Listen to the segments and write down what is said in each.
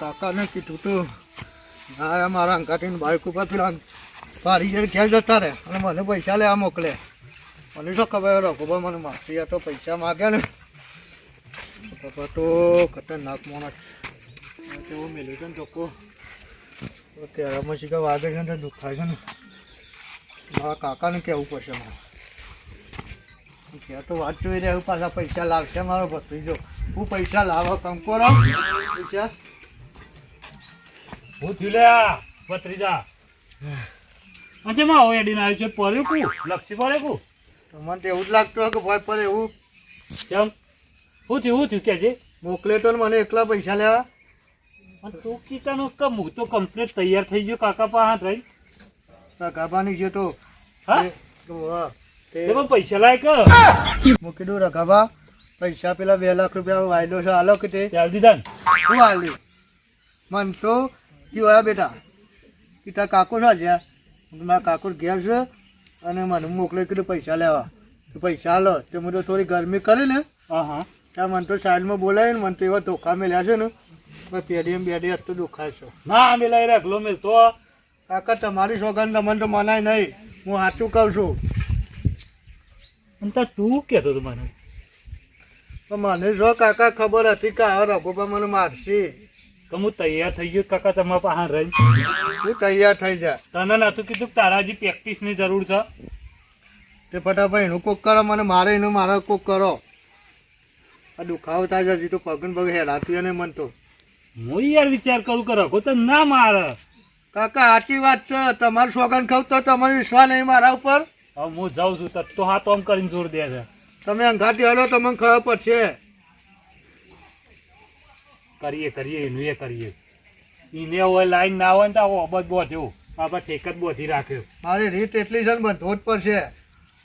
કાકાને કીધું તું ના મારા અંકાટીને બાઈક ઉપર પેલા પારી જઈને ક્યાં જતા રહે અને મને પૈસા લેવા મોકલે. મને શું ખબર, રઘુભાઈ, મને માસી તો પૈસા માગ્યા ને. પપ્પા તો ખતરનાક મોણસ. તેવું મેલ્યું છે ને ચોખ્ખો. ત્યારે પછી શીખા વાગે છે ને દુખાય છે ને. મારા કાકાને કહેવું પડશે મારે ત્યાં તો વાત જોઈ રહ્યા પાછા પૈસા લાવશે મારો ભત્રીજો. હું પૈસા લાવો કંકોરો પૈસા? હું થયું લે આ ભત્રીજા. આજે માં હોય એડીને આવ્યું છે પડ્યું કુ? પડે કુ? મને તો એવું જ લાગતું કે ભાઈ પર એવું. કેમ? હું થયું હું થયું કે છે? મોકલે તો મને એકલા પૈસા લેવા. તું કીતાનું કમ હું તો કમ્પ્લીટ તૈયાર થઈ ગયો કાકા પાસે રહી રઘાબાની છે તો હા હા, પૈસા લાયક મેં કીધું રઘાબા પૈસા પેલા બે લાખ રૂપિયા વાયદો છે હાલો કે તે. ચાલ દીધા હું હાલ્યું મન તો કયું આયા બેટા કીધા કાકો ના જ્યાં. મારા કાકો ઘેર છે અને મને મોકલે કીધું પૈસા લેવા. તો પૈસા લો તો મને થોડી ગરમી કરી ને. હા હા ત્યાં મને તો સાઈડમાં બોલાય ને મને તો એવા ધોખા મેળ્યા છે ને. પેઢી બેડી તો દુખાય છે. ના મેલા રાખલો મેં તો. કાકા તમારી સોગંદ તમને તો મનાય નહીં. હું સાચું કહું છું. તાર તું કહેતો તો મને? મને જો કાકા ખબર હતી કે આ રઘુભાઈ મને મારશે. કે હું તૈયાર થઈ ગયો કાકા તમારા પાસે રહી તું તૈયાર થઈ જા. તને નતું કીધું તારા હજી પ્રેક્ટિસની જરૂર છે? તે ફટાફટ એનું કોક કરો મને મારે એનું મારા કોક કરો. આ દુખાવો થાય છે તો પગન પગ હેરાતું એને મન તો. હું યાર વિચાર કરું કે રઘો તો ના મારે. કાકા સાચી વાત છે. તમારું સોગન ખાવ તો તમારો વિશ્વાસ નહીં મારા ઉપર. હવે હું જાઉં છું તો તો હાથ આમ કરીને જોર દે છે. તમે અંગાથી હલો તમને ખબર પડશે. કરીએ કરીએ એનું એ કરીએ. એને હોય લાઈન ના હોય ને તો આવો અબજ બોધ્યો આપણે ઠેક જ બોધી રાખ્યો. મારી રીત એટલી છે ને બંધો જ પડશે.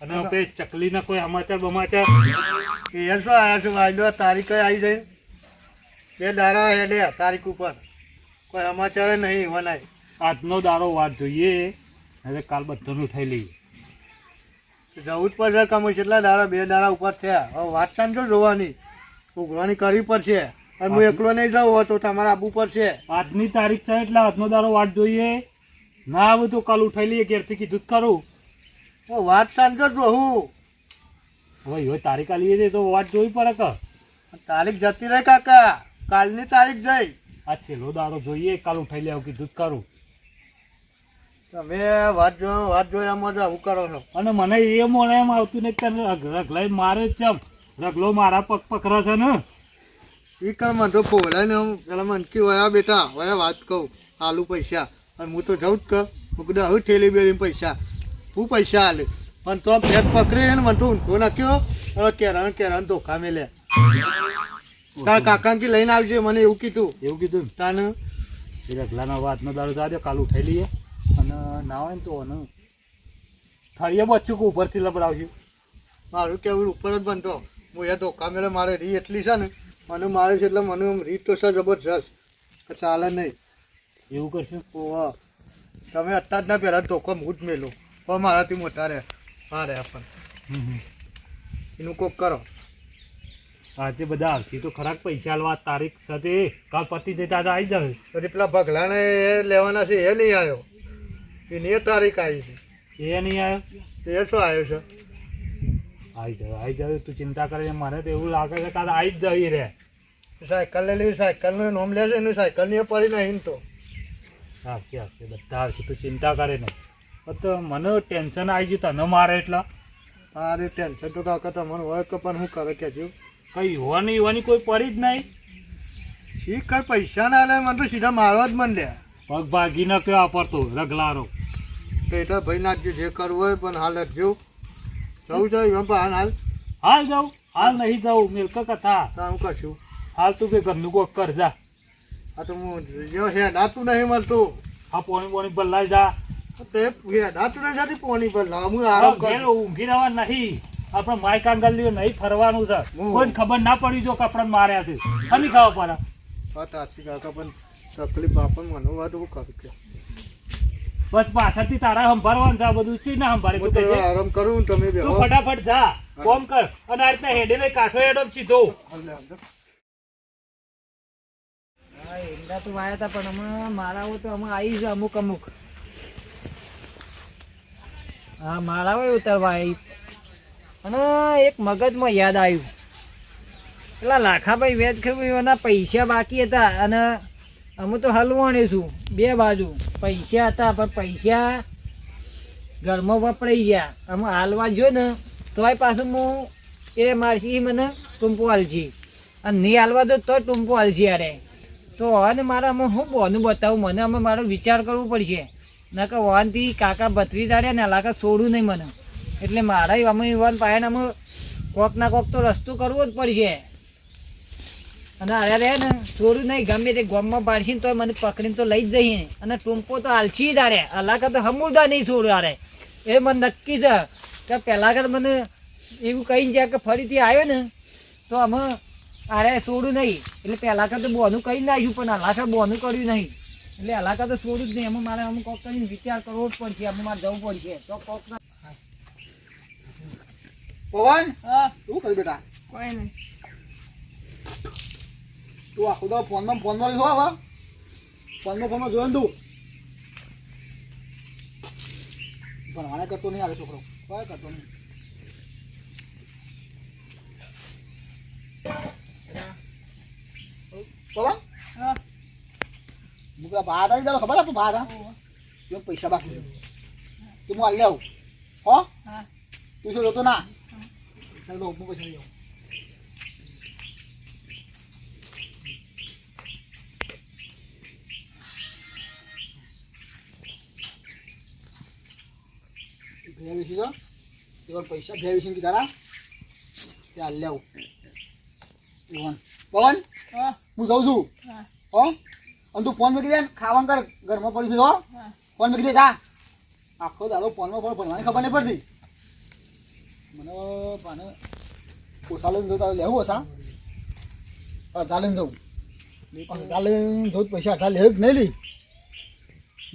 અને હવે ચકલીના કોઈ સમાચાર બમાચાર? એ શું આવ્યા છે? વાયદો તારીખ કઈ આવી જાય બે દારા એટલે તારીખ ઉપર. કોઈ સમાચાર નહીં વનાય આજનો દારો વાત જોઈએ. હવે કાલ બધાનું ઉઠાઈ લઈએ. જવું જ પડશે કમ કેટલા દારા? બે દારા ઉપર થયા. હવે વાત સાંજો જોવાની. ઉઘરાણી કરવી પડશે. અને હું એકલો નહીં જાઉં તો તમારે આવવું પડશે. આજની તારીખ છે એટલે આજનો દારો વાત જોઈએ. ના આવે તો કાલ ઉઠાઈ લઈએ ઘેરથી કીધું જ ખરું વાત સાંજો જ રહું. હવે હવે તારીખ આલીએ છે તો વાત જોવી પડે કે. તારીખ જતી રહે કાકા. કાલની તારીખ જઈ. આ છેલ્લો દારો જોઈએ કાલ ઉઠાઈ લેવું કીધું જ કરું. તમે વાત જો વાત જોયામાં જ આવું કરો છો. અને મને એ મોડે એમ આવતું નહીં કે તને રગ- રગલાઈ મારે જ ચમ રગલો મારા પગ પકડે છે ને. એ કર મને તો બોલાય ને હું પેલા કે વયા બેટા વયા વાત કહું આલુ પૈસા. અને હું તો જઉં જ કર. હું કીધું હવે ઠેલી બેલી પૈસા. હું પૈસા આલે. પણ તો પેટ પકડી ને મને તો ઊંધો નાખ્યો. હવે કેરાન કેરાન ધોખા મેલે તાર કાકા કે લઈને આવજે મને એવું કીધું. એવું કીધું તાને? ને એ રગલાનો વાતનો દાડો જાજો કાલ ઉઠાઈ લઈએ અને ના હોય ને તો અને થળીએ બચ્ચું કે ઉપરથી લબડાવશું? મારું કેવું ઉપર જ બનતો હું એ ધોખા મેલે મારે રી એટલી છે ને. મને મારે છે એટલે મને આમ રીત તો છે જબરજસ્ત. કે ચાલે નહીં. એવું કરશું? ઓહો તમે અત્યારના પહેલાં ધોકો હું જ મેલું. પણ મારાથી મોટા રહે હા રહે પણ. એનું કોક કરો. આજે બધા આવશે તો ખરાક પૈસા આલવા તારીખ સાથે કાલ પતિ જતા આવી જશે. પછી પેલા ભગલાને એ લેવાના છે એ નહીં આવ્યો. એની એ તારીખ આવી છે. એ નહીં આવ્યો? એ શું આવ્યો છે? આવી જાય આવી જાય તું ચિંતા કરે છે મને તો એવું લાગે છે કાલે આવી જ જઈ રે. સાયકલ લઈ લેવી સાયકલનું નોમ લેશે એનું સાયકલની પડી નહીં તો. આવશે આવશે બધા આવશે તું ચિંતા કરે નહીં. તો મને ટેન્શન આવી ગયું તને મારે એટલા. તારે ટેન્શન તો કાકા તમને હોય કે પણ હું કરે કે છું? કઈ હોવાની હોવાની કોઈ પડી જ નહીં. શીખ કર પૈસા ના લે મને તો સીધા મારવા જ મને પગ ભાગી ન કયો પડતો રગલારો. તો એટલે ભાઈ નાખજો જે કરવું હોય પણ હાલ રાખજો જવું છે એમ હાલ હાલ. હાલ જાઉં? હાલ નહીં જાઉં. મિલક કથા? તો હું કરશું. હાલ તું કે ઘરનું કોક કર જા. આ તો હું જો હેડાતું નહીં મળતું આ પોણી પોણી બદલાઈ જા. તે હેડાતું નહીં જાતી પોણી પર હું આરામ કરું. ઊંઘી રહેવા નહીં. આપણે માય કાંગલ નહીં ફરવાનું છે. કોઈ ખબર ના પડી જો કપડા માર્યા છે. અને ખાવા પડે. વાત સાચી કાકા પણ તકલીફ આપણને મને વાત હું કરું બસ પાછળથી તારા સંભાળવાનું છે આ બધું છે ને સંભાળે તું કહેજે. આરામ કરું તમે બે તું ફટાફટ જા કોમ કર. અને આ રીતના હેડે લઈ કાઠો હેડો સીધો. ઈંડા તો વાયા હતા પણ હમણાં માળાઓ તો હમણાં આવી છે અમુક અમુક. હા માળાઓ ઉતરવા આવી અને એક મગજમાં યાદ આવ્યું. પેલા લાખાભાઈ વેજ એના પૈસા બાકી હતા અને અમે તો હલવાણી છું, બે બાજુ. પૈસા હતા, પણ પૈસા ઘરમાં વપરાઈ ગયા. અમે હાલવા જો ને, તોય પાછું હું એ મારસી મને ટૂંપો હાલશી. અને નહીં હાલવા દો તો ટૂંપો હાલશી યારે તો હવે મારે અમે હું બોનું બતાવું? મને અમે મારો વિચાર કરવો પડશે. નકર વાનથી કાકા ભત્રી દાડ્યા ને લાકા છોડું નહીં મને. એટલે મારા અમે વન પાયાને અમે કોક ના કોક તો રસ્તો કરવો જ પડશે. અને અરે રે ને છોડું નહીં ગમે તે ગોમમાં પાડશી તો મને પકડીને તો લઈ જ જઈએ. અને ટૂંકો તો હાલશી જ આરે અલાકા તો સમુદા નહીં છોડું આરે એ મને નક્કી છે કે પહેલાં કર મને એવું કહી જાય કે ફરીથી આવ્યો ને તો અમે અરે છોડું નહીં. એટલે પહેલાં કર તો બોનું કહી નાખ્યું પણ અલાકા બોનું કર્યું નહીં. એટલે અલાકા તો છોડું જ નહીં. એમાં મારે અમુક કોક કરીને વિચાર કરવો જ પડશે. અમે મારે જવું પડશે. તો કોક પવન? હા. શું કર્યું બેટા? કોઈ નહીં. તું આખો તો ફોનમાં ફોનમાં લીધો હવે ફોનમાં ફોનમાં જોયો ને તું. ભણવાને કરતો નહીં આવે છોકરો. કોઈ કરતો નહીં. પવન હા. હું પેલા બહાર આવી જાવ ખબર આપું બહાર કેમ પૈસા બાકી તું હું હાલ આવું. હો? હા. તું શું જોતો ના? ચાલો હું પૈસા લઈ આવું. દો એકવાર પૈસા ભેયા વેચીને કીધા ત્યાં લેવું. પવન પવન હા. જાઉં છું. હા. અને તું ફોન મૂકી દે ખાવાનું કર. ઘરમાં પડી છે હો. ફોન મૂકી દે જા. આખો દાડો ફોનમાં ફોન ભણવાની ખબર નહીં પડતી. મને પાને ઓછા લઈને જવું તારે લેવું ઓછા. અડધા લઈને જવું. અડધા લઈને જવું પૈસા અડધા લે જ નહીં લી?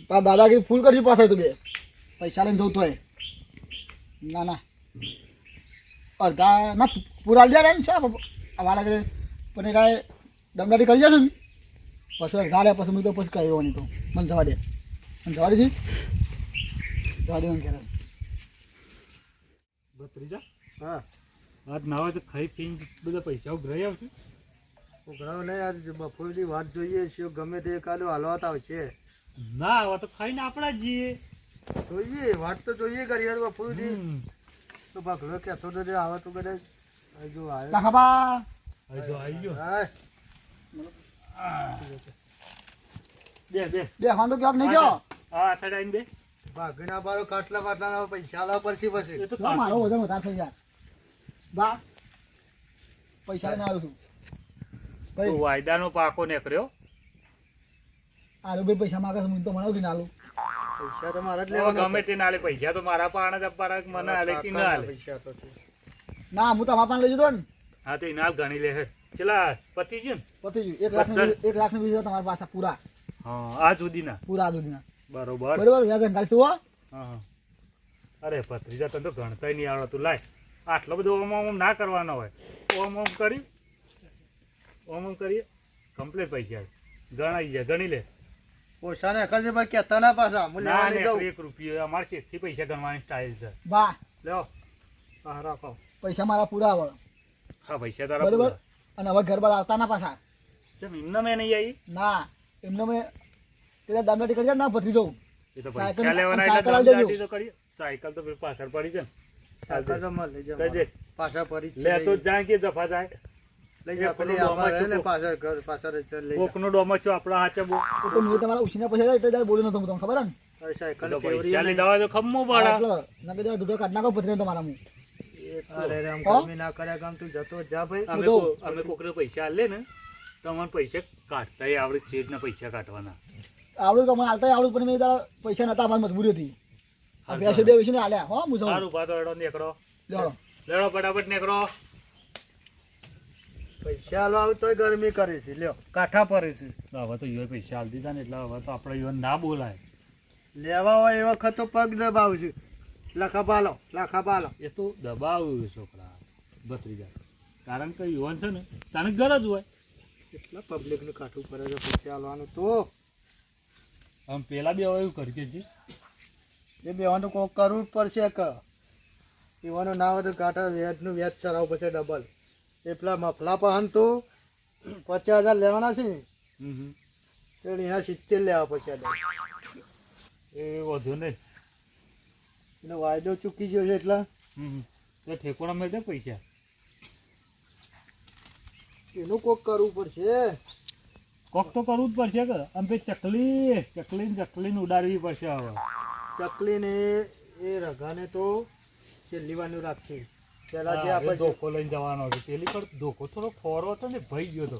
તારા દાદાગીરી ફૂલ કરજી પાછા તું બે. પૈસા લઈને જવું ના ના. અડધા ના પૂરા લઈ જાય છે આ વાળા કરે પણ કાંઈ દમદાટી કરી જશે ને? પછી અડધા લે પછી હું તો પછી કહ્યું દેવાની તો. મને જવા દે. મને જવા દેજી. જવા દેવાનું મને ત્રીજા ભત્રીજા? હા. આજ ના હોય તો ખાઈ પીને બધા પૈસા ઉઘરાઈ આવશે. ઉઘરાવ નહીં યાર બપોરની વાત જોઈએ છે ગમે તે કાલે હાલવાત આવશે. ના આવે તો ખાઈને આપણા જ જઈએ જોઈએ વાત તો જોઈએ કરી યાર બપોરની તો ભાગલો કહેતો તો જે આવે તો કદાચ જો આવ્યો. લાખાબા હવે જો આવી ગયો બે બે. બે વાંધો કેમ નહીં ગયો? હા આવીને બે. ભાગના બારો કાટલા બાટલા પૈસા લાવ પરથી પછી. એ તો મારો વજન વધારે થઈ જાય. બા પૈસા ના આવ્યો છું. વાયદાનો પાકો નીકળ્યો. આલો ભાઈ પૈસા માગે છે હું તો મને ના આલું પૈસા તો મારા જ લેવાના ગમે તે ના લે પૈસા તો મારા પાણ જ આપવાના મને આલે કે ના આલે. પૈસા તો ના હું તમારા પાસે લઈ જતો ને. હા તો ઇનામ ગણી લે હે. ચલા પતી ગયું ને? પતી ગયું. એક લાખ ને એક લાખ ને બીજો તમારા પાસે પૂરા. હા આ સુધીના પૂરા દુધીના બરોબર. બરોબર? વ્યાજ અંગાલ છું હા હા. અરે ભત્રીજા તને તો ગણતાય નહીં આવડતું. લાય. આટલો બધો ઓમ ઓમ ના કરવાનો હોય. ઓમ ઓમ કરી. ઓમ ઓમ કરીએ. કમ્પ્લીટ પૈસા. ગણાઈ જાય ગણી લે. ઓછા ને ભાઈ કેતા ના પાછા. મુલે ના લેવા ને એક રૂપિયો અમારે થી પૈસા ગણવાની સ્ટાઇલ છે. બા. લ્યો. આ રાખો. પૈસા મારા પૂરા આવે હા પૈસા તારા બરાબર? અને હવે ઘર બાર આવતા ના પાછા. ચમ એમને મેં નહીં આવી ના એમને મેં પેલા દામડા કરી ના પથરી જવું એ તો સાયકલ- પૈસા લેવાના એટલે દમદાટી તો કરી. સાયકલ તો પાછળ પડી છે ને. સાયકલ તો મળે લઈ પાછળ પડી લે તો જાય કે જફા જાય લઈ જા પેલી પેલું આમાં ડોમા રહે ને પાછળ ઘર પાછળ લઈ કોકનો ડોમો છો આપણા હાથે બહુ તો મેં તમારા ઉછીના પૈસા એટલે ત્યારે બોલ્યો નતો હું તમને ખબર ને? સાયકલ ફેવરી પૈસા લીધા તો ખમ્મો પાડા. ના કે દૂધો કાઢ નાખો પથરી તમારા હું અરે રે આમ ના કર્યા કામ તું જતો જા ભાઈ. અમે હું તો- કો- અમે કોકને પૈસા આલે ને પૈસા કાઢતા આવડે છે જ પૈસા કાઢવાના. આવડું તો મને હાલતા આવડું પણ મેં પૈસા નતા અમારી મજબૂરી હતી આ બે વિશે આલ્યા હો હું સારું પાતો એડો નીકળો. લેવડો. લેડો ફટાફટ નીકળો. પૈસા લો તોય ગરમી કરે છે. લ્યો કાઠા પરે છે. હવે તો યો પૈસા આલી દીધા ને એટલે હવે તો આપણે યો ના બોલાય. લેવા હોય એ વખત તો પગ દબાવ છે લાખા પાલો લખા પાલો. એ તો દબાવ્યું છોકરા. ભત્રીજા કારણ કે યુવાન છે ને તાને ગરજ હોય. એટલા પબ્લિકને કાઠું પડે છે પૈસા આલવાનું તો. આમ પેલા બે હવે એવું કરી જી એ બેવાનું કોક કરવું જ પડશે કે એવાનું ના હોય તો કાંઠા વ્યાજનું વ્યાજ ચડાવ પછી ડબલ એ પેલા મફલા પહન તો પચાસ હજાર લેવાના છે ને. તો એના સિત્તેર લેવા પચાસ હજાર એ વધુ નહીં. એનો વાયદો ચૂકી ગયો છે એટલા. તો ઠેકોણા મળે પૈસા? એનું કોક કરવું પડશે. કોક તો કરવું જ પડશે કે આમ ભાઈ ચકલી ચકલી ચકલીને ઉડાડવી પડશે હવે. ચકલીને એ રઘાને તો છેલ્લી વાનું રાખી પેલા જે આપણે ધોકો લઈને જવાનો હતો. પેલી પર ધોકો થોડો ખોરો હતો ને ભઈ ગયો હતો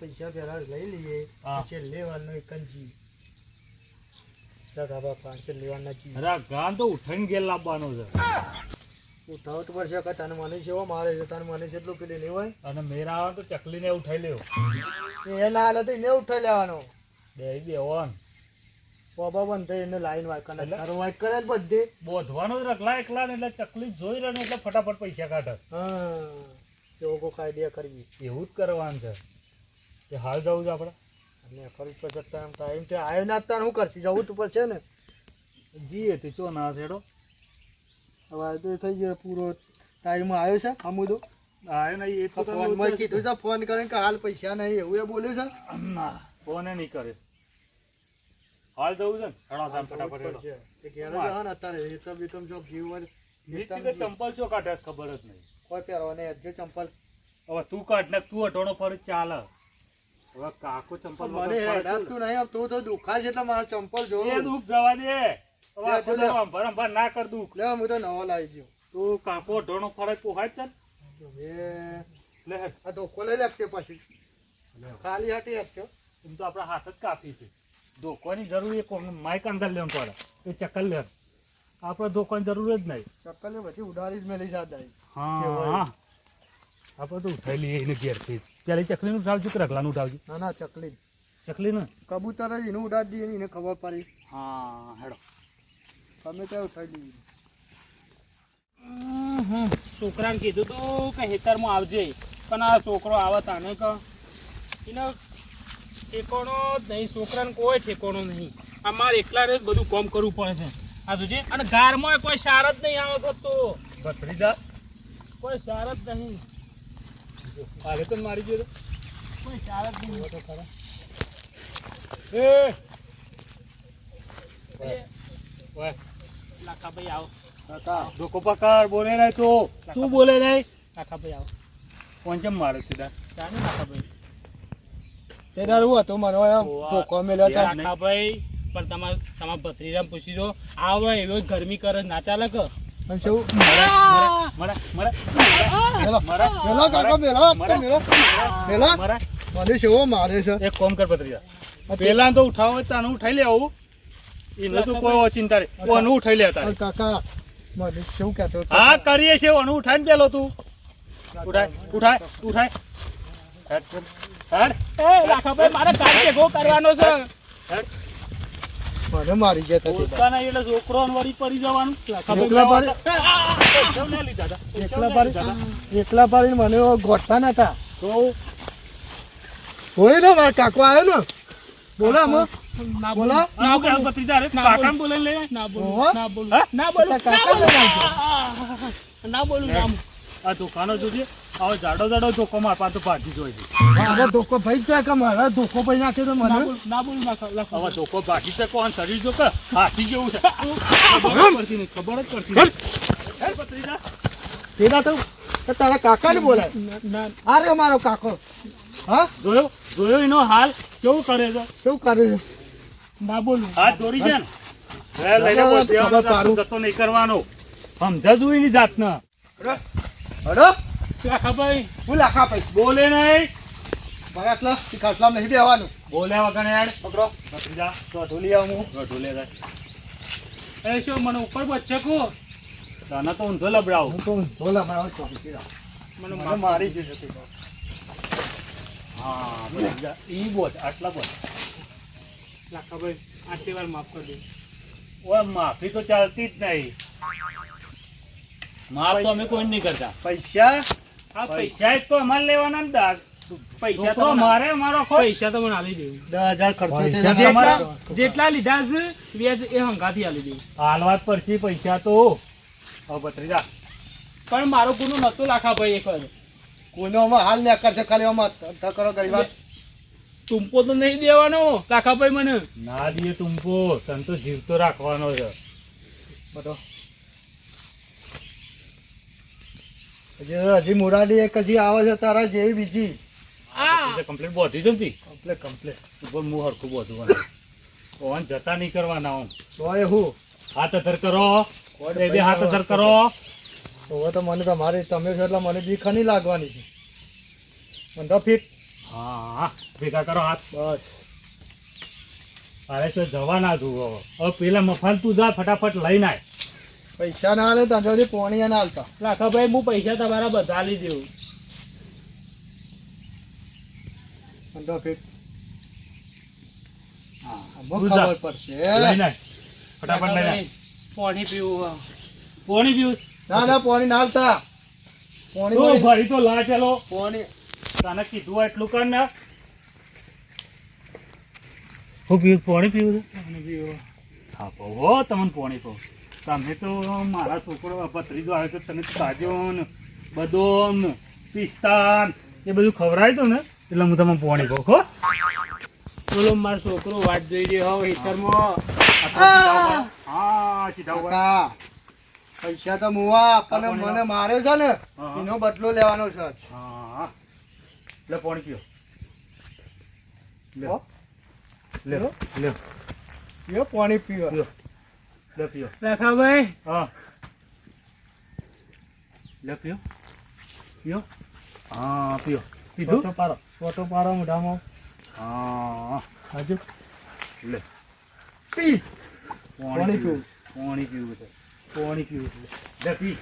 પૈસા પહેલા લઈ લઈએ. તો ઉઠાઈને ગેલ લાવવાનો છે. ઉઠાવ તો પડશે કે તને મને છે મારે છે તને મને છે એટલું પેલી અને મેરા આવે તો ચકલીને ઉઠાઈ લેવો એ ના હાલે તો એને ઉઠાઈ લેવાનો. બે બેવાન બાબા બંધ એને લાઈન વાય કરે? તારો વાય કરે બધી? બોધવાનો જ રખલા એકલા ને એટલે ચકલી જોઈ રહ્યો એટલે ફટાફટ પૈસા કાઢે. હા કોઈ આઈડિયા કરવી. એવું જ કરવાનું છે. કે હાલ જવું છે આપણે અને પછી ટાઈમ ટાઈમ તે આવ્યો ના તાર શું કરશે? જવું તો પડશે ને. જીએ તે ચો ના છેડો. હવે તો થઈ ગયો પૂરો ટાઈમ આવ્યો છે અમુદો આવ્યો નહીં એ તો કીધું છે ફોન કરીને કે હાલ પૈસા નહીં એવું એ બોલ્યું છે? ના ફોને નહીં કરે. હાલ જવું છે ને? હેડો તાન ફટાફટ હેડો. ઘેર ને અત્યારે. એ તો બી તમે જો નીચે ચંપલ ચો કાઢે ખબર જ નહીં. કોઈ પહેરવાને જો ચંપલ. હવે તું કાઢ ને તું અટોણો પર ચાલે. હવે કાકો ચંપલ મને હેડાતું નહીં. તું તો દુખાય છે એટલે મારા ચંપલ એ દુખ દુઃખ જવા દે હવે ભરમ લે. અંભાર ના કર દુખ. લે હું તો નવો લાવી ગયો. તું કાકો અટોણો ફરે પોહાય ચાલ હવે લે. આ ધોકો લઈ લાગશે પછી? ખાલી હાટી આપજો એમ તો આપણા હાથ જ કાપી છે. ધોકોની જરૂર એ માઇક અંદર લેવાનું પડે. એ ચક્કર લે. આપણે ધોકાની જરૂર જ નહીં. ચક્કર લે પછી ઉડાડી જ મેલી જાત હા. આપણે તો ઉઠાઈ લઈએ એને ઘેરથી. પેલી ચકલીનું ઉઠાવજો કે રગલાનું ઉઠાવજો? ના ના ચકલી. ને કબૂતર જ એનું ઉડાડી દઈએ એને ખબર પડી. હા હેડો. તમે ત્યાં ઉઠાઈ દઈએ છોકરાને કીધું તું કે હેતરમાં આવજે. પણ આ છોકરો આવે તાને કે એનો ઠેકોણો જ નહીં છોકરાને કોઈ ઠેકોણો નહીં. અમારે એકલાને જ બધું કામ કરવું પડે છે. આ જોજે અને ગારમાં કોઈ સાર જ નહીં આવે તો ભત્રીજા. કોઈ સાર જ નહીં. હાલે તો મારી ગયો કોઈ સાર જ નહીં. એ એ, ઓય, લાખાભાઈ આવો. કાકા. ધોકો પકડ બોલે નહીં તો. શું બોલે નહીં? લાખાભાઈ આવો. કોણ કેમ મારે સીધા? શાને લાખાભાઈ. તે દારૂ હતો મને ધોકો મેલ્યો તો લાખાભાઈ પણ તમારે તમારા ભત્રીરામ પૂછી જો. આવે એવો ગરમી કરે ના ચાલે કે? પણ શું? મરા મરા મેલો મારા મેલો કાકા મેલો મારા. મેલો મેલો. મને શું મારે છે? એક કોમ કર ભત્રીરા પેલા તો ઉઠાવો હોય તો આનું ઉઠાઈ લે આવું. એને તો કોઈ ચિંતા રે કોનું ઉઠાઈ લે તારે કાકા મને શું કહેતો હતો? હા કરીએ છે ઓનું ઉઠાઈને પેલો તું. ઉઠાય ઉઠાય ઉઠાય. એ લાખાભાઈ મારે કામ ભેગો કરવાનો છે. મને મારી ગયા હતા તે એટલે છોકરો વળી પડી જવાનું. એકલા પાડી ના લીધા હતા. પૈસા એકલા ના લીધા હતા. પાડી એકલા પાડીને મને ગોઠતા નતા. તો? હોય ને મારા કાકો આવ્યો ને. બોલો ના બોલો. આ શું કહે ભત્રીજા? અરે કાકાને બોલાવીને લઈ ના? બોલું. ના બોલું. ના બોલું. કાકા ના બોલું. ના આ દુકાનો જોજે. આવો જાડો જાડો ધોકો મારવા તો ભાગી જોઈ છે મારો ધોકો ભાઈ જાય કે મારા ધોકો ભાઈ નાખ્યો તો ના મને બોલું ના બોલ લાખા- હવે. ધોકો ભાગી છે કોણ શરીર જો કે હાથી જેવું છે. ખબર જ પડતી નહીં ખબર જ પડતી તેના તો તારા કાકા ને બોલાય. ના- ના. આ રે મારો કાકો. હા? જોયો? જોયો એનો હાલ? કેવું કરે છે? કેવું કરે છે? ના બોલું. હાથ દોરી છે ને? હવે લઈને બોલ, દેવાનો. જતો નહીં કરવાનો. સમજા જોઈ ની જાતને? હડો. લાખાભાઈ હું લાખા બોલે નહીં. મારે આટલા ખાટલા નહીં બેવાનું બોલ્યા વગર યાર. પકડો. જા તો ઢોલી આવું હું. ઢોલે જાય. એ શું મને ઉપર બચ્ચે કો? તને તો ઊંધો લબડાવ. હું તો ઊંધો ચોકી મને મારી જશે તે. હા ભત્રીજા ઈ બોલ આટલા બોલ. લાખાભાઈ આટલી વાર માફ કરી દે. ઓય માફી તો ચાલતી જ નહીં. માફ તો અમે કોઈ નહીં કરતા. પૈસા પૈસા પૈસા તો અમારે લેવાના ને દાગ. પૈસા તો તો મારે મારો પૈસા તો મને આલી દેવું દસ હજાર ખર્ચો થઈ પૈસા જાય. તમારા- જેટલા લીધા છે વ્યાજ એ હંગાથી આલી દેવું હાલવાત પરથી પૈસા તો. હવે ભત્રીજા. પણ મારો ગુનો નતો લાખા ભાઈ એક વાર. કોઈનો હાલ ને કરશે ખાલી કરો ગરીબા ટૂંપો તો નહીં દેવાનો લાખાભાઈ મને. ના દે તુંપો તને તો જીવતો રાખવાનો છે. બધો. હજી હજી મુરાડી એક હજી આવે છે તારા જેવી બીજી. કમ્પ્લેટ બોધી જમતી કમ્પ્લેટ કમ્પ્લેટ ઉપર હું હરખું બોધું ઓન જતા નહીં કરવાના ઓમ તો એ હું. હાથ અધર કરો. બે બે હાથ અધર કરો. હવે તો મને તમારી તમે છો એટલે મને બીક નહીં લાગવાની છે. મને તો ફીટ. હા હા ભેગા કરો હાથ. બસ. અરે તો જવાના તું હવે પેલા મફાલ તું જા ફટાફટ લઈને આય. પૈસા ના હાલે તો સુધી પોણી ના હાલતા લાખાભાઈ હું પૈસા તમારા બધા લઈ દેવું. ખબર પડશે. ફટાફટ પાણી પીવું પોણી પીવું? ના ના પોણી ના હાલતા પોણી ભરી તો લા ચાલો. પોણી તને કીધું એટલું કર ને. હું પીવું પાણી પીવું છે? પીવું. હા હો તમને પાણી કહું તમે તો મારા છોકરો ભત્રીજો આવે તો તને કાજુ ને બદામ પિસ્તા એ બધું ખવડાવ્યું હતું ને એટલે હું તમે પોણી કહો હો. બોલો મારો છોકરો વાત જોઈ રહ્યો હવે હેતરમાં. હા. સીધા ઊભા. પૈસા તો મુવા આપણને મને મારે છે ને એનો બદલો લેવાનો છે. હા. લે પાણી પીઓ. હો? લે લે. યો પાણી પીવા પીઓ લે પીઓ લાખાભાઈ હા લે પીઓ પીઓ હા પીઓ પીધું ફોટો પાડો ફોટો પાડો મોઢામાં હા હજુ લે પી પાણી પીવું પાણી પીવું છે પાણી પીવું છે લે પી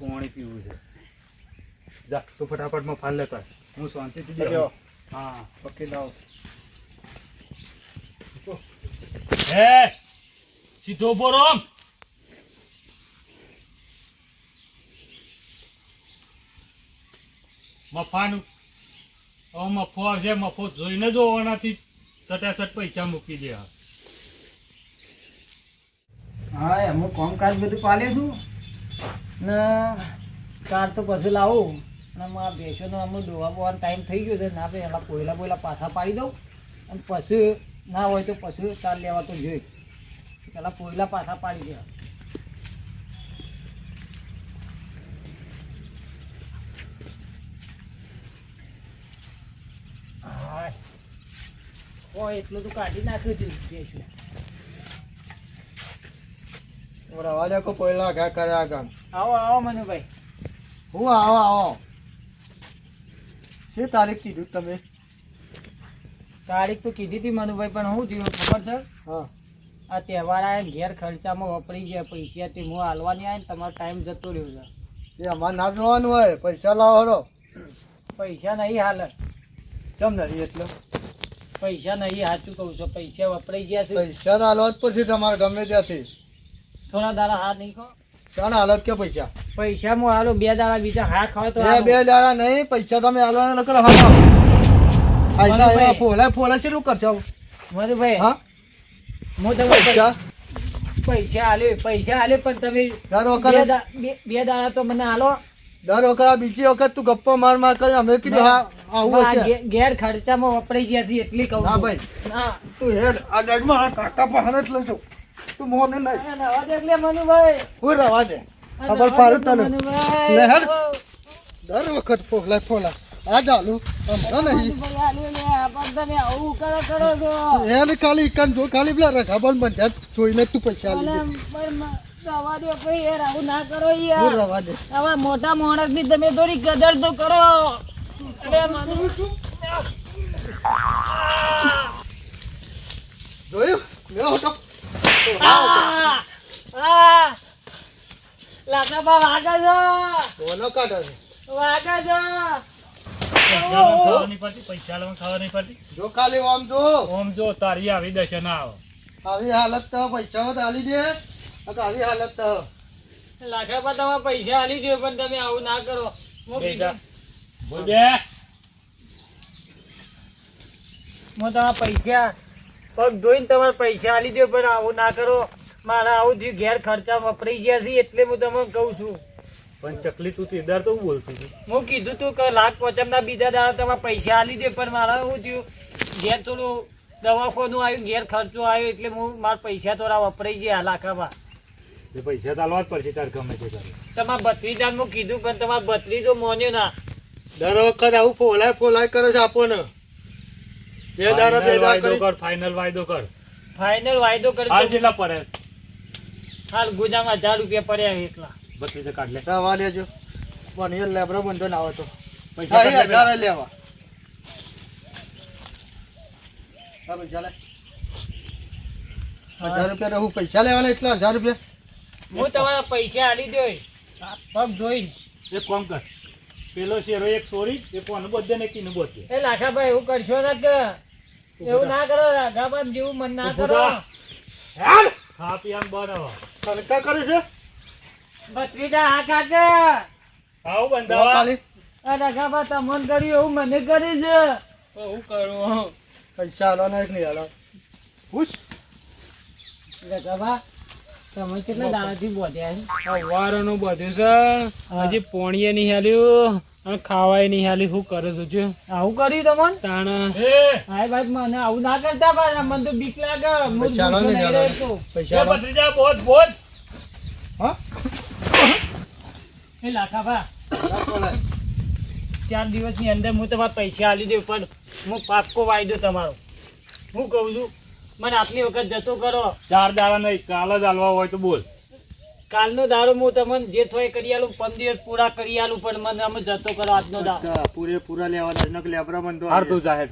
પાણી પીવું છે જા તું ફટાફટમાં ફાલ લેતા. હું શાંતિથી બેઠો. હા પકી લાવ હે સીધો ઊભો મફાનું હવે મફો આવશે, મફો જોઈને જોવાનાથી સટાસટ પૈસા મૂકી દે હા. અમુક કામકાજ બધું પાલે છું ને કાર તો પછી લાવું. અને મારા ભેંસોનો અમુક દોવા બોવાનો ટાઈમ થઈ ગયો છે. ના ભાઈ એના પોયલા બોયલા પાછા પાડી દઉં. અને પછી ના હોય તો પછી કાર લેવા તો જોઈ. પેલા પોયલા પાછા પાડી દેવા હાય. એટલું તો કાઢી નાખ્યું છે. ભેંસું. રવા દે કો પહેલા ઘા કરે આગળ. આવો આવો મનુભાઈ. હું આવો આવો. છે તારીખ કીધું તમે? તારીખ તો કીધી હતી મનુભાઈ પણ હું જીવ ખબર છે? હા. આ તહેવાર આવે ઘેર ખર્ચામાં વપરી ગયા. પૈસા તે હું હાલવાની આવે ને તમારો ટાઈમ જતો રહ્યો છે. એ અમારે ના જોવાનું હોય પૈસા લાવો હરો. પૈસા નહીં હાલ. કેમ નથી એટલે? પૈસા નહીં સાચું કહું છું. પૈસા વપરાઈ ગયા છે. પૈસા હાલવા જ પછી તમારે ગમે ત્યાંથી. થોડા દાડા હા નહીં ખો. ચાલ હાલત કે પૈસા? પૈસા હું હાલો બે દાડા બીજા હા ખાવા તો બે હાલો. દાડા નહીં પૈસા તમે હાલવાના નકર હા આયતા ફોલા છે શેલું કરશો? મનુભાઈ હા? હું તમને પૈસા પૈસા હાલ્યો પૈસા હાલ્યો પણ તમે દર વખત બે- બે દાડા તો મને હાલો દર વખત બીજી વખત તું ગપ્પો માર માર કરી અમે કીધું હા આવું હશે ઘે- ખર્ચામાં વપરાઈ ગયા છે એટલી કહું હા ભાઈ. તું હેર આ ડગમાં કાકા બહાર જ લઈશું તું મોને નહીં આ નવા દેખલે મનુભાઈ હું રવા દે ખબર પાડું તને. મનુભાઈ. લે હેડ. ઓ. દર વખત ફોલા ફોલા આ ચાલુ હમણાં નહીં. એને ખાલી ઇકાન જો ખાલી પેલા રખાબન જોઈને તું પૈસા મોટા માણસની તમે થોડી કદર તો કરો. જોયું? મેળો હતો! વાગે છે? વાગે છે. પૈસા ખાવા નહીં પડતી પૈસા લેવા ખાવા નહીં પડતી જો ખાલી આમ જો. ઓમ જો તારી આવી દશે ના આવે આવી હાલત તો પૈસા તો આલી દે. આવી હાલત તો. તમે પૈસા આલી દો પણ તમે આવું ના કરો. બોલ બે. હું તમારા પૈસા પગ ધોઈને તમારા પૈસા આલી દો પણ આવું ના કરો. મારા આવું જે ઘેર ખર્ચા વપરાઈ ગયા છે એટલે હું તમને કહું છું. પણ ચકલી તું તેદાર તો હું બોલતી હતી. હું કીધું તું કે લાખ પચમના બીજા દાડા તમારા પૈસા આલી દે પણ મારા શું થયું? ઘેર થોડું દવાખાનું આવ્યું ઘેર ખર્ચો આવ્યો એટલે હું મારા પૈસા થોડા વપરાઈ ગયા લાખામાં. એ પૈસા તો આલવા જ પડશે તાર ગમે તે કરે તમારા ભત્રીજાને હું કીધું પણ તમારા ભત્રીજો મોન્યો ના. દર વખત આવું ફોલાય ફોલાય કરે છે આપણને બે દાડા બે દાડા વાયદો કર ફાઇનલ વાયદો કર. ફાઇનલ વાયદો હાલ કેટલા પડે. હાલ ગુજામાં હજાર રૂપિયા પડ્યા એટલા બત્રીસે કાઢ લે. દવા લેજો. મને લેબરો બંધો ના આવે પૈસા હા, એ કાઢ લે હજારે લેવા. હા, પૈસા લે. હજાર રૂપિયા હું પૈસા લેવાના એટલા હજાર રૂપિયા? હું તમારા પૈસા આલી દો પગ ધોઈને એક કામ કર. પેલો શેરો એક સોરી એક કોનું બધે ને કીનું બધે એ લાખાભાઈ એવું કરશો ને કે એવું ના કરો રાઘાબાન જેવું મન ના કરો. હાલ! ખા પીવાનું બનાવો તડકા કરે છે? ભત્રીજા આવું બંધાવા. આ કર્યું એવું મને કરી છે. હું કરું? પૈસા હાલવાના એક નહીં હાલવા ખુશ રાઘાબા તમે કેટલા દાડાથી બોધ્યા છે વારનું છે. હજી પોણીએ નહીં હાલ્યું અને ખાવાય નહીં હાલ્યું. શું કરે છે જો આવું કર્યું તમને? તાણ. એ. હાય ભાઈ મને આવું ના કરતા પણ મને તો બીક લાગે. પૈસા હાલો હાલો. પૈસા બત્રીજા બોધ બોધ. હા? એ બોલાય. ચાર દિવસની અંદર હું તમારા પૈસા આલી દઉં પણ હું પાક્કો વાયદો તમારો. હું કહું છું મને આટલી વખત જતો કરો. ચાર દાડા નહીં કાલ જ હાલવા હોય તો બોલ. કાલનો દાડો હું તમને જે થોય કરી આલું પંદર દિવસ પૂરા કરી આલું પણ મને અમે જતો કરો આજનો દાડો. અચ્છા, પૂરેપૂરા લેવાના છે. નકર લેબરા મન હાર તું જાહેર.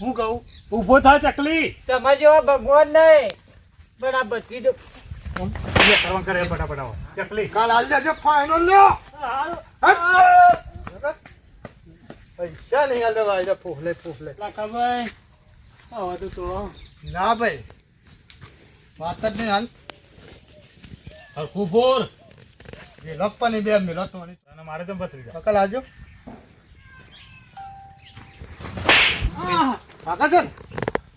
હું કહું ઊભો થા ચકલી. તમે જેવા ભગવાન નહીં. પણ આ બધી દો કરવા કરે ફટાફટ ચકલી. કાલ હાલ દેજો ફાઇનલ લ્યો. પૈસા નહીં હાલે ભાઈ ફૂફલે ફૂફલે. લાખાભાઈ હવે તો થોડો ના ભાઈ વાત જ નહીં હાલ. હરખું ફોર જે લપવાની બે મિલો તો અને મારે તો પકડ આવજો. પાકા છે ને?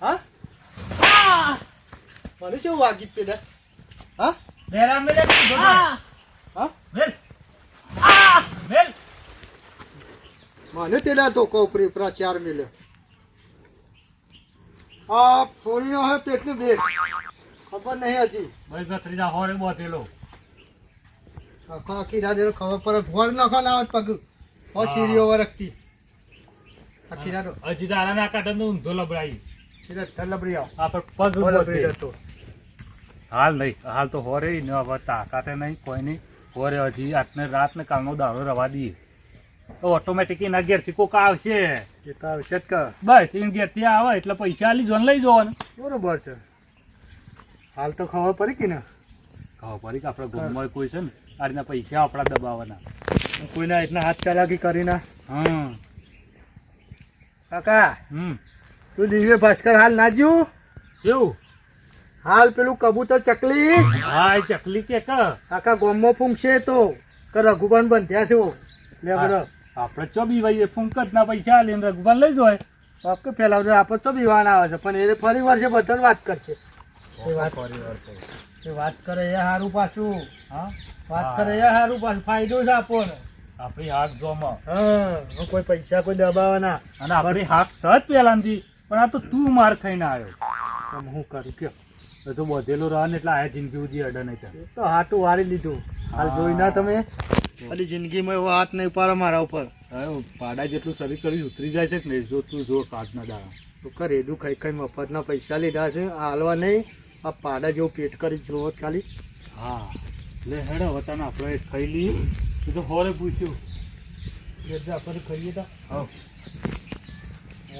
હા? મને શું વાગી પેલા હા બેરા મેલે હા. મેલ મેલ મને તેના તો કોપરી ઉપરા ચાર મિલ્યો આ ફોડીનો હે પેટની બેગ ખબર નહીં હજી ભાઈ બત્રીજા હોરે બોતેલો આખા આખી રાત એને ખબર પડે ઘોર નાખવા ના આવે પગ હો સીડીઓ વરખતી આખી રાત હજી તારા ના કાઢે તો ઊંધો લબડાઈ સીધા થલબરી આવ આપણે પગ થલબરી બોતે. હતો હાલ નહીં હાલ તો હોરે ન હવે તાકાતે નહીં કોઈ નહીં હોરે હજી આટને રાત ને કાલનો દાડો રવા દઈએ ઓટોમેટિક એના ઘેરથી કોક આવશે. એ તો આવશે જ કા. બસ એને ઘેરથી આવે એટલે પૈસા આલી જોન લઈ જવાનું. બરોબર છે. હાલ તો ખબર પડી કે ને? ખબર પડી કે આપણે ગામમાં કોઈ છે ને આ રીતના પૈસા આપણા દબાવવાના. કોઈના એટલા હાથ ચાલાકી કરીને હમ. કાકા હમ. તું દિવ્ય ભાસ્કર હાલ ના જીવ શું? હાલ પેલું કબૂતર ચકલી. હા ચકલી કે કાકા ગોમમાં ફૂંકશે તો. કે રઘુબાન બંધ્યા છે લે બરો આપણે ચોબી ભાઈ ફૂંક જ ના પૈસા લઈને રઘુભાન લઈ જાય પાક્કું પેલા આપણે તો બીવાના આવે છે પણ એ ફરી વર્ષે બધા બધાને વાત કરશે. એ વાત એ વાત કરે એ સારું પાછું. હા? વાત કરે એ સારું પાછું. ફાયદો છે આપણને આપણી હાથ જોમાં. હા કોઈ પૈસા કોઈ દબાવવાના અને આપણી હાથ સહજ પહેલાંથી પણ આ તો તું માર ખાઈને આવ્યો. હું કરું કયો? એ તો બધેલું રહે ને એટલે આ જિંદગી ઉજી અડે નહીં થાય તો હાટું વારી લીધું. હાલ જોઈ ના તમે. ખાલી જિંદગીમાં એવો હાથ નહીં પાડે મારા ઉપર. હવે પાડા જેટલું શરીર કરી ઉતરી જાય છે કે નહીં જો તું જો કાચના દાડા તો કરે એદું ખાઈ ખાઈ મફતના પૈસા લીધા છે. આ હાલવા નહીં. આ પાડા જેવું પેટ કરી જોવો ખાલી. હા. એટલે હેડે વતાને આપણે ખાઈ લઈએ. તું તો હોરે પૂછ્યું. આપણે ખાઈએ તા. હા.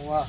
વાહ